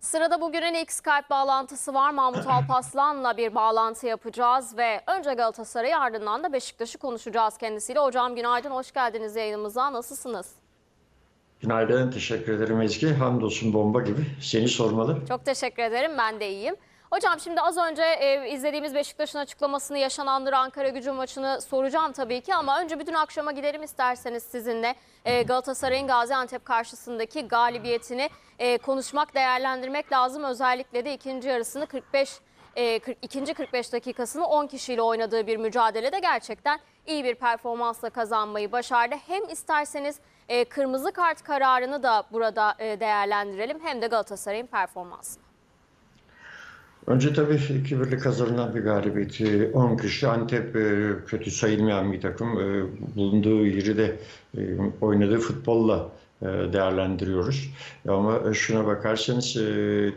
Sırada bugünün ilk Skype bağlantısı var. Mahmut Alpaslan'la bir bağlantı yapacağız ve önce Galatasaray'ı ardından da Beşiktaş'ı konuşacağız kendisiyle. Hocam günaydın, hoş geldiniz yayınımıza. Nasılsınız? Günaydın, teşekkür ederim Ezgi. Hamdolsun bomba gibi. Seni sormalı. Çok teşekkür ederim, ben de iyiyim. Hocam şimdi az önce e, izlediğimiz Beşiktaş'ın açıklamasını yaşanandır Ankara gücü maçını soracağım tabii ki ama önce bütün akşama gidelim isterseniz sizinle e, Galatasaray'ın Gaziantep karşısındaki galibiyetini e, konuşmak, değerlendirmek lazım. Özellikle de ikinci yarısını 45 e, 40, ikinci 45 dakikasını 10 kişiyle oynadığı bir mücadelede gerçekten iyi bir performansla kazanmayı başardı. Hem isterseniz e, kırmızı kart kararını da burada e, değerlendirelim hem de Galatasaray'ın performansını. Önce tabii 2-1'lik kazanılan bir galibiyeti. 10 kişi Antep e, kötü sayılmayan bir takım. E, Bulunduğu yeri de e, oynadığı futbolla değerlendiriyoruz. Ama şuna bakarsanız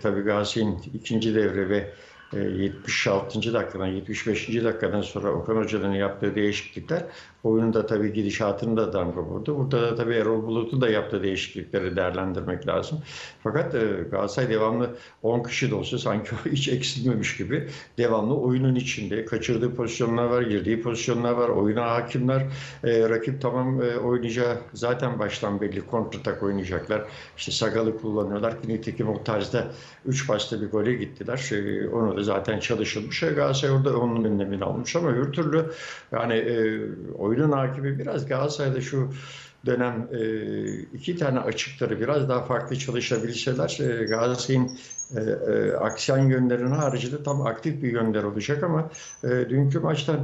tabii Galatasaray'ın ikinci devre ve 76. dakikadan 75. dakikadan sonra Okan Hoca'nın yaptığı değişiklikler oyunun da tabii gidişatını da damga vurdu. Burada da tabii Erol Bulut'un da yaptığı değişiklikleri değerlendirmek lazım. Fakat e, Galatasaray devamlı 10 kişi de olsa sanki hiç eksilmemiş gibi devamlı oyunun içinde. Kaçırdığı pozisyonlar var, girdiği pozisyonlar var, oyuna hakimler. E, rakip tamam e, oynayacağı zaten baştan belli kontratak oynayacaklar. İşte Sagal'ı kullanıyorlar. Nitekim o tarzda 3 başta bir gole gittiler. E, onu da zaten çalışılmış. E, Galatasaray orada onun önlemini almış ama öbür türlü yani e, oyunun hakimi biraz Galatasaray'da şu dönem e, iki tane açıkları biraz daha farklı çalışabilseler e, Galatasaray'ın aksiyon yönlerinin haricinde tam aktif bir yönler olacak ama dünkü maçtan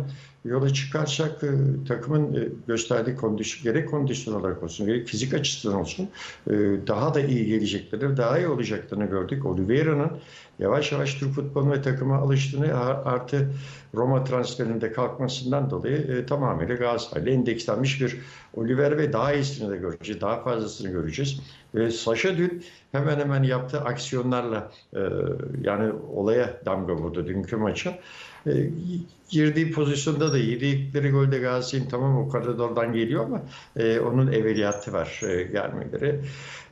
yola çıkarsak e, takımın e, gösterdiği kondisyon gerek kondisyon olarak olsun gerek fizik açısından olsun e, daha da iyi geleceklerini daha iyi olacaklarını gördük. Oliveira'nın yavaş yavaş Türk futboluna ve takıma alıştığını artı Roma transferinde kalkmasından dolayı e, tamamıyla Galatasaray'la endekslenmiş bir Oliveira ve daha iyisini de göreceğiz. Daha fazlasını göreceğiz. Ve Saşa dün hemen hemen yaptığı aksiyonlarla e, yani olaya damga vurdu dünkü maça. E, girdiği pozisyonda da yedikleri golde Galatasaray'ın tamam o koridordan geliyor ama e, onun evveliyatı var e, gelmeleri.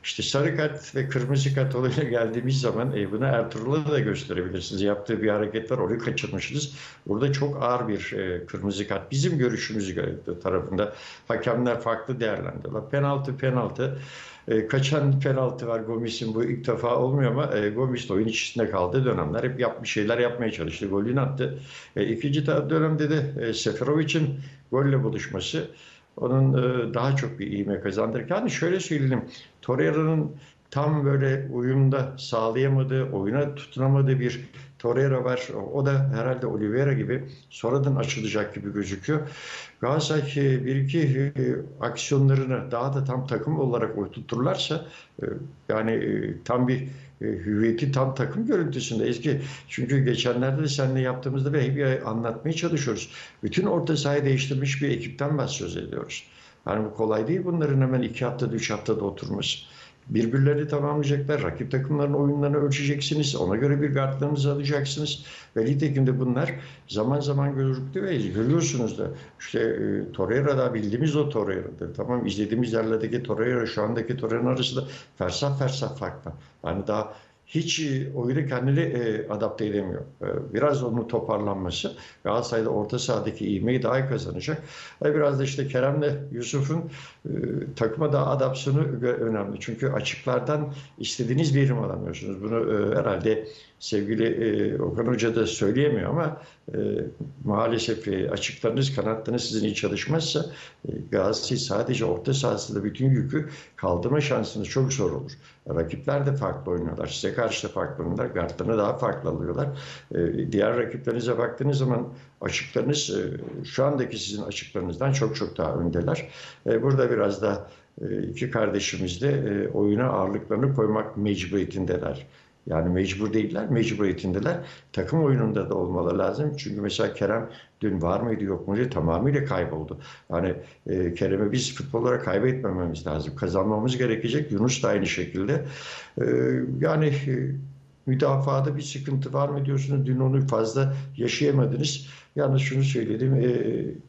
İşte sarı kart ve kırmızı kart olayına geldiğimiz zaman e, bunu Ertuğrul'a da gösterebilirsiniz. Yaptığı bir hareket var, orayı kaçırmışsınız. Burada çok ağır bir e, kırmızı kart. Bizim görüşümüz tarafında hakemler farklı değerlendiriyorlar. Penaltı penaltı. E, kaçan penaltı var Gomis'in bu ilk defa olmuyor ama e, Gomis de oyun içinde kaldığı dönemler hep yapmış şeyler yapmaya çalıştı. Golünü attı. E, ikinci dönemde de e, Seferovic'in golle buluşması onun e, daha çok bir iğme kazandırırken. Hani şöyle söyleyelim. Torreira'nın tam böyle uyumda sağlayamadığı, oyuna tutunamadığı bir Torreira var. O da herhalde Oliveira gibi sonradan açılacak gibi gözüküyor. Galatasaray bir iki e, aksiyonlarını daha da tam takım olarak oturturlarsa e, yani e, tam bir hüviyeti tam takım görüntüsünde eski çünkü geçenlerde de seninle yaptığımızda ve hep anlatmaya çalışıyoruz. Bütün orta sahayı değiştirmiş bir ekipten bahsediyoruz ediyoruz. Yani bu kolay değil bunların hemen iki haftada üç haftada oturması. Birbirlerini tamamlayacaklar. Rakip takımların oyunlarını ölçeceksiniz. Ona göre bir kartlarınızı alacaksınız. Ve nitekim de bunlar zaman zaman gözüktü ve görüyorsunuz da işte e, Torreira'da bildiğimiz o Torreira'dır. Tamam izlediğimiz yerlerdeki Torreira şu andaki Torreira'nın arasında fersah fersah fark var. Yani daha hiç e, oyunu kendini e, adapte edemiyor. E, biraz onun toparlanması Galatasaray'da orta sahadaki ivmeyi daha iyi kazanacak. E, biraz da işte Kerem'le Yusuf'un e, takıma daha adaptasyonu önemli. Çünkü açıklardan istediğiniz bir verim alamıyorsunuz. Bunu e, herhalde sevgili e, Okan Hoca da söyleyemiyor ama e, maalesef e, açıklarınız, kanatlarınız sizin iyi çalışmazsa e, Galatasaray sadece orta sahasında bütün yükü kaldırma şansınız çok zor olur. Rakipler de farklı oynuyorlar. Size karşı da farklı oynuyorlar. Kartlarını daha farklı alıyorlar. E, diğer rakiplerinize baktığınız zaman açıklarınız e, şu andaki sizin açıklarınızdan çok çok daha öndeler. E, burada biraz da e, iki kardeşimiz de e, oyuna ağırlıklarını koymak mecburiyetindeler. Yani mecbur değiller, mecburiyetindeler. Takım oyununda da olmaları lazım. Çünkü mesela Kerem dün var mıydı yok muydu tamamıyla kayboldu. Yani e, Kerem'i biz futbollara kaybetmememiz lazım. Kazanmamız gerekecek. Yunus da aynı şekilde. E, yani e, müdafaada bir sıkıntı var mı diyorsunuz. Dün onu fazla yaşayamadınız. Yalnız şunu söyledim. E,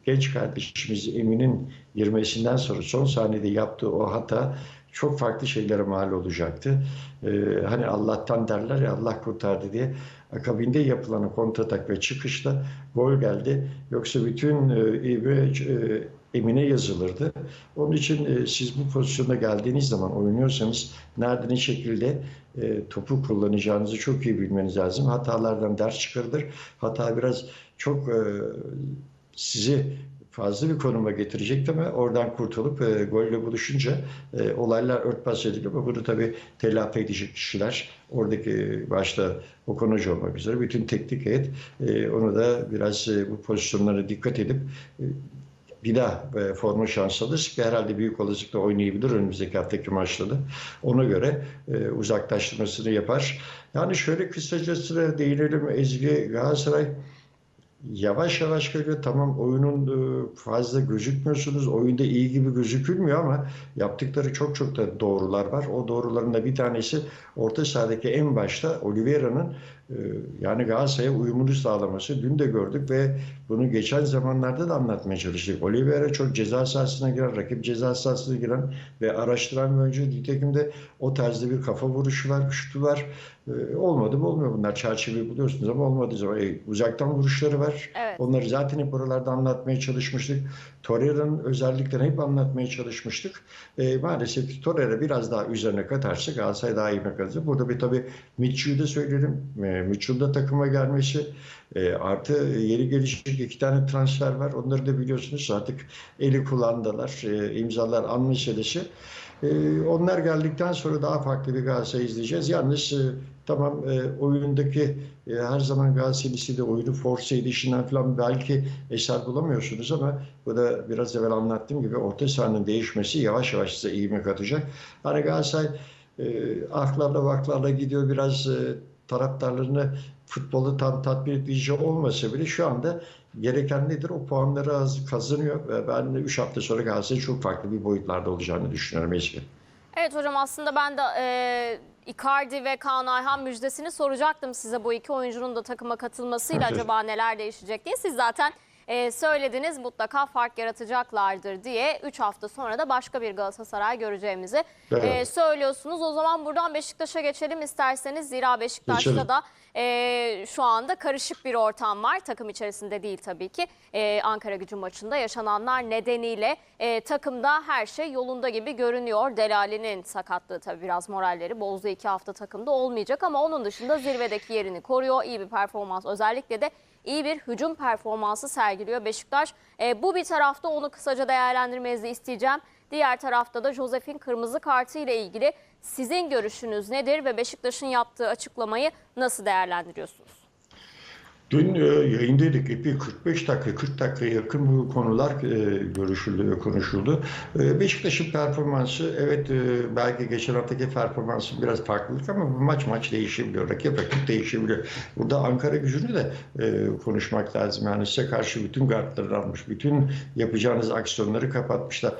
genç kardeşimiz Emin'in girmesinden sonra son sahnede yaptığı o hata çok farklı şeylere mal olacaktı. Ee, hani Allah'tan derler ya Allah kurtardı diye. Akabinde yapılan kontratak ve çıkışta gol geldi. Yoksa bütün e, İbe e, Emine yazılırdı. Onun için e, siz bu pozisyonda geldiğiniz zaman oynuyorsanız nerede ne şekilde e, topu kullanacağınızı çok iyi bilmeniz lazım. Hatalardan ders çıkarılır. Hata biraz çok e, sizi fazla bir konuma getirecekti ama oradan kurtulup e, golle buluşunca e, olaylar örtbas ediliyor. Ama bunu tabii telafi edecek kişiler oradaki başta Okan Hoca olmak üzere bütün teknik heyet e, onu da biraz e, bu pozisyonlara dikkat edip e, bir daha e, forma şansı alırsa herhalde büyük olasılıkla oynayabilir önümüzdeki haftaki maçta da. Ona göre e, uzaklaştırmasını yapar. Yani şöyle kısacası değinelim Ezgi Galatasaray yavaş yavaş geliyor. Tamam oyunun e, fazla gözükmüyorsunuz. Oyunda iyi gibi gözükülmüyor ama yaptıkları çok çok da doğrular var. O doğruların da bir tanesi orta sahadaki en başta Oliveira'nın yani Galatasaray'a uyumunu sağlaması. Dün de gördük ve bunu geçen zamanlarda da anlatmaya çalıştık. Oliveira çok ceza sahasına giren, rakip ceza sahasına giren ve araştıran bir oyuncu. Nitekim de o tarzda bir kafa vuruşu var, şutu var. E, olmadı mı olmuyor bunlar. Çerçeveyi buluyorsunuz ama olmadığı zaman e, uzaktan vuruşları var. Evet. Onları zaten hep oralarda anlatmaya çalışmıştık. Torreira'nın özelliklerini hep anlatmaya çalışmıştık. E, maalesef Torreira biraz daha üzerine katarsa Galatasaray daha iyi kalacak. Burada bir tabii Mitchell'ı da söyleyelim. E, Mitchell'ın da takıma gelmesi e, artı yeni gelecek iki tane transfer var. Onları da biliyorsunuz artık eli kullandılar. E, imzalar an meselesi. E, onlar geldikten sonra daha farklı bir Galatasaray izleyeceğiz. Yalnız e, tamam e, oyundaki e, her zaman Galatasaray'lısı de oyunu force edişinden falan belki eser bulamıyorsunuz ama bu da biraz evvel anlattığım gibi orta sahanın değişmesi yavaş yavaş size ivme katacak. Hani Galatasaray e, ahlarla vaklarla gidiyor biraz e, taraftarlarını futbolu tam tatmin edici olmasa bile şu anda gereken nedir? O puanları az kazanıyor ve ben 3 hafta sonra Galatasaray'ın çok farklı bir boyutlarda olacağını düşünüyorum Ezgi. Evet hocam aslında ben de e, Icardi ve Kaan Ayhan müjdesini soracaktım size bu iki oyuncunun da takıma katılmasıyla Evet. acaba neler değişecek diye. Siz zaten e, söylediniz mutlaka fark yaratacaklardır diye 3 hafta sonra da başka bir Galatasaray göreceğimizi Evet. e, söylüyorsunuz. O zaman buradan Beşiktaş'a geçelim isterseniz. Zira Beşiktaş'ta Geçelim. da e, şu anda karışık bir ortam var. Takım içerisinde değil tabii ki. E, Ankara gücü maçında yaşananlar nedeniyle e, takımda her şey yolunda gibi görünüyor. Delali'nin sakatlığı tabii biraz moralleri bozdu. iki hafta takımda olmayacak ama onun dışında zirvedeki yerini koruyor. İyi bir performans özellikle de iyi bir hücum performansı sergiliyor Beşiktaş. E, bu bir tarafta onu kısaca değerlendirmenizi isteyeceğim. Diğer tarafta da Josef'in kırmızı kartı ile ilgili sizin görüşünüz nedir ve Beşiktaş'ın yaptığı açıklamayı nasıl değerlendiriyorsunuz? Dün e, yayındaydık. Epey 45 dakika, 40 dakikaya yakın bu konular e, görüşüldü konuşuldu. E, Beşiktaş'ın performansı, evet belki geçen haftaki performansı biraz farklılık ama bu maç maç değişebiliyor. Rakip rakip değişebiliyor. Burada Ankara gücünü de konuşmak lazım. Yani size karşı bütün gardları almış, bütün yapacağınız aksiyonları kapatmışlar.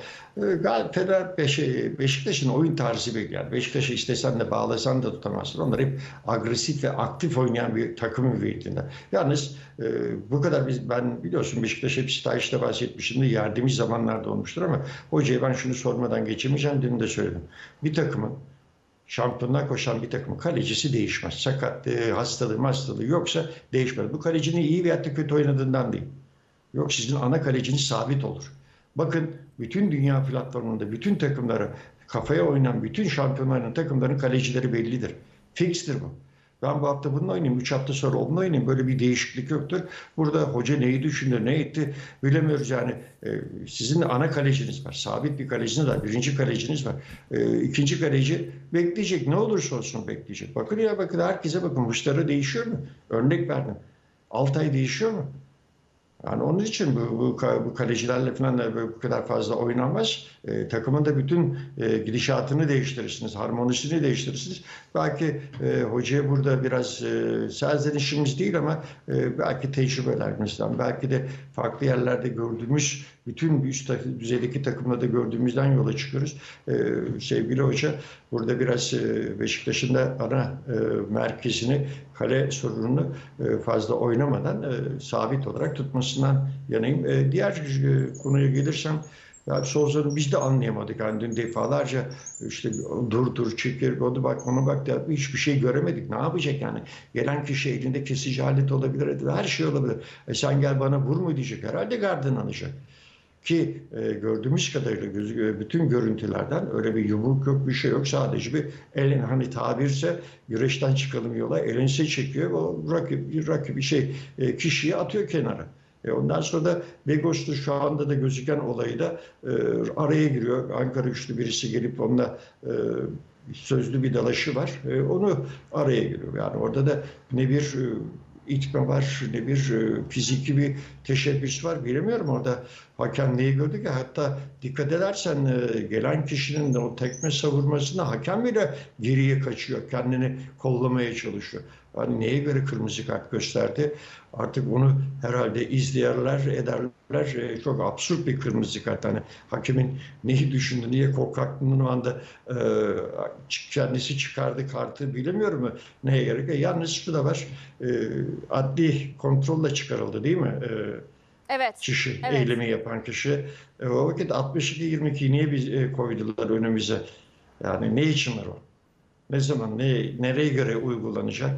Beşi- Beşiktaş'ın oyun tarzı belli. Yani Beşiktaş'ı istesen de bağlasan da tutamazsın. Onlar hep agresif ve aktif oynayan bir takım müveyyetinde. Yalnız e, bu kadar biz ben biliyorsun Beşiktaş hep stajda bahsetmişim de yardımcı zamanlarda olmuştur ama hocaya ben şunu sormadan geçemeyeceğim dün de söyledim. Bir takımın şampiyonluğa koşan bir takımın kalecisi değişmez. Sakat, e, hastalığı, hastalığı yoksa değişmez. Bu kalecinin iyi veya da kötü oynadığından değil. Yok sizin ana kaleciniz sabit olur. Bakın bütün dünya platformunda bütün takımlara kafaya oynayan bütün şampiyonların takımların kalecileri bellidir. Fixtir bu. Ben bu hafta bununla oynayayım, 3 hafta sonra onunla oynayayım. Böyle bir değişiklik yoktur. Burada hoca neyi düşündü, ne etti bilemiyoruz yani. E, sizin ana kaleciniz var. Sabit bir kaleciniz var. Birinci kaleciniz var. E, ikinci kaleci bekleyecek. Ne olursa olsun bekleyecek. Bakın ya bakın herkese bakın. Muşları değişiyor mu? Örnek verdim. Altay değişiyor mu? Yani onun için bu, bu, bu kalecilerle falan da bu kadar fazla oynanmaz. E, takımın da bütün e, gidişatını değiştirirsiniz, harmonisini değiştirirsiniz. Belki e, hocaya burada biraz e, serzenişimiz değil ama e, belki tecrübelerimizden, belki de farklı yerlerde gördüğümüz bütün üst düzeydeki takımlarda gördüğümüzden yola çıkıyoruz. E, sevgili hoca burada biraz e, Beşiktaş'ın da ana e, merkezini, kale sorununu e, fazla oynamadan e, sabit olarak tutmasından yanayım. E, diğer e, konuya gelirsem e, Ya Souza'nın biz de anlayamadık. Yani defalarca işte dur dur çekir, onu bak onu bak diye hiçbir şey göremedik. Ne yapacak yani? Gelen kişi elinde kesici alet olabilir, her şey olabilir. E sen gel bana vur mu diyecek. Herhalde gardını alacak. Ki e, gördüğümüz kadarıyla gözü- bütün görüntülerden öyle bir yumruk yok, bir şey yok. Sadece bir elin hani tabirse güreşten çıkalım yola elinse çekiyor. O rakip, rakip şey e, kişiyi atıyor kenara. E ondan sonra da Begos'ta şu anda da gözüken olayı da e, araya giriyor. Ankara güçlü birisi gelip onunla e, sözlü bir dalaşı var. E, onu araya giriyor. Yani orada da ne bir e, itme var, ne bir e, fiziki bir teşebbüs var. Bilemiyorum orada hakem neyi gördü ki? Hatta dikkat edersen e, gelen kişinin de o tekme savurmasında hakem bile geriye kaçıyor. Kendini kollamaya çalışıyor. Yani neye göre kırmızı kart gösterdi? Artık bunu herhalde izleyerler, ederler. E, çok absürt bir kırmızı kart. Hani hakemin neyi düşündü, niye korkaklığının o anda e, kendisi çıkardı kartı bilemiyorum? Neye gerek? Yalnız şu da var. E, adli kontrolle çıkarıldı değil mi? E, Evet. kişi, Evet. eylemi yapan kişi. E, o vakit 62-22 niye biz e, koydular önümüze? Yani ne için var o? Ne zaman, ne, nereye göre uygulanacak?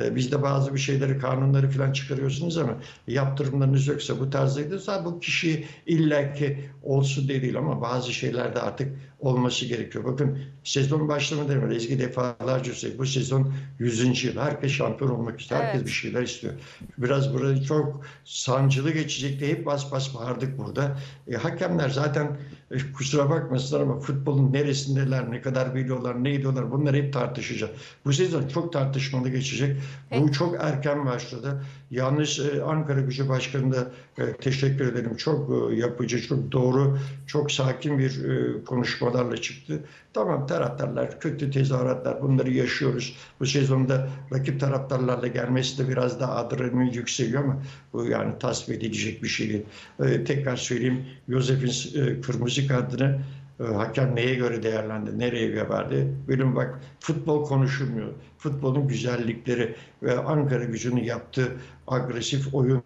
E, bizde bazı bir şeyleri, kanunları falan çıkarıyorsunuz ama yaptırımlarınız yoksa bu tarzdaydı. Bu kişi illaki olsun diye değil ama bazı şeylerde artık olması gerekiyor. Bakın sezon başlamadan evvel Ezgi defalarca söyledi. Bu sezon 100. yıl. Herkes şampiyon olmak istiyor. Herkes Evet. bir şeyler istiyor. Biraz burayı çok sancılı geçecek diye hep bas bas bağırdık burada. E, hakemler zaten e, kusura bakmasınlar ama futbolun neresindeler, ne kadar biliyorlar, ne ediyorlar bunları hep tartışacak. Bu sezon çok tartışmalı geçecek. Bu Peki. çok erken başladı. Yalnız e, Ankara Gücü Başkanı'na e, teşekkür ederim. Çok e, yapıcı, çok doğru, çok sakin bir e, konuşmalarla çıktı. Tamam taraftarlar, kötü tezahüratlar bunları yaşıyoruz. Bu sezonda rakip taraftarlarla gelmesi de biraz daha adrenalin yükseliyor ama bu yani tasvip edilecek bir şey değil. E, tekrar söyleyeyim, Yosef'in e, kırmızı kartını e, hakem neye göre değerlendi, nereye göre verdi? Benim bak futbol konuşulmuyor. Futbolun güzellikleri ve Ankara gücünün yaptığı agresif oyun,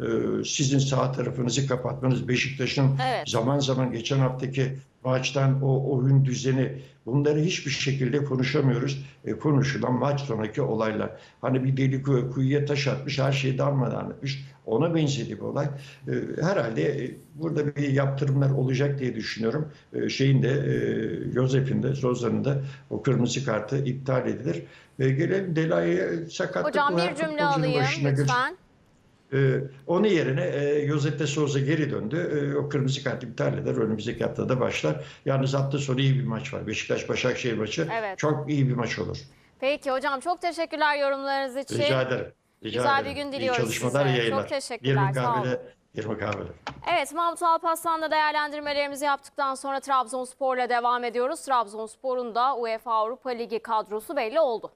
e, sizin sağ tarafınızı kapatmanız, Beşiktaş'ın Evet. zaman zaman geçen haftaki maçtan o oyun düzeni bunları hiçbir şekilde konuşamıyoruz. E, konuşulan maç sonraki olaylar. Hani bir deli kuy- kuyuya taş atmış her şeyi darmadan etmiş. Ona benzedi bir olay. E, herhalde e, burada bir yaptırımlar olacak diye düşünüyorum. E, şeyin de e, Yosef'in de Zozan'ın da o kırmızı kartı iptal edilir. E, gelelim Dela'ya sakatlık Hocam bir cümle alayım lütfen. ee, onun yerine e, Josep Souza geri döndü. E, o kırmızı kart iptal eder. Önümüzdeki haftada başlar. Yalnız hafta sonu iyi bir maç var. Beşiktaş-Başakşehir maçı. Evet. Çok iyi bir maç olur. Peki hocam çok teşekkürler yorumlarınız için. Rica ederim. Rica Güzel ederim. bir gün İyi diliyoruz çalışmalar, size. iyi yayınlar. Çok teşekkürler, 20 sağ olun. kahvede, 20 kahvede. Evet Mahmut Alparslan'la değerlendirmelerimizi yaptıktan sonra Trabzonspor'la devam ediyoruz. Trabzonspor'un da UEFA Avrupa Ligi kadrosu belli oldu.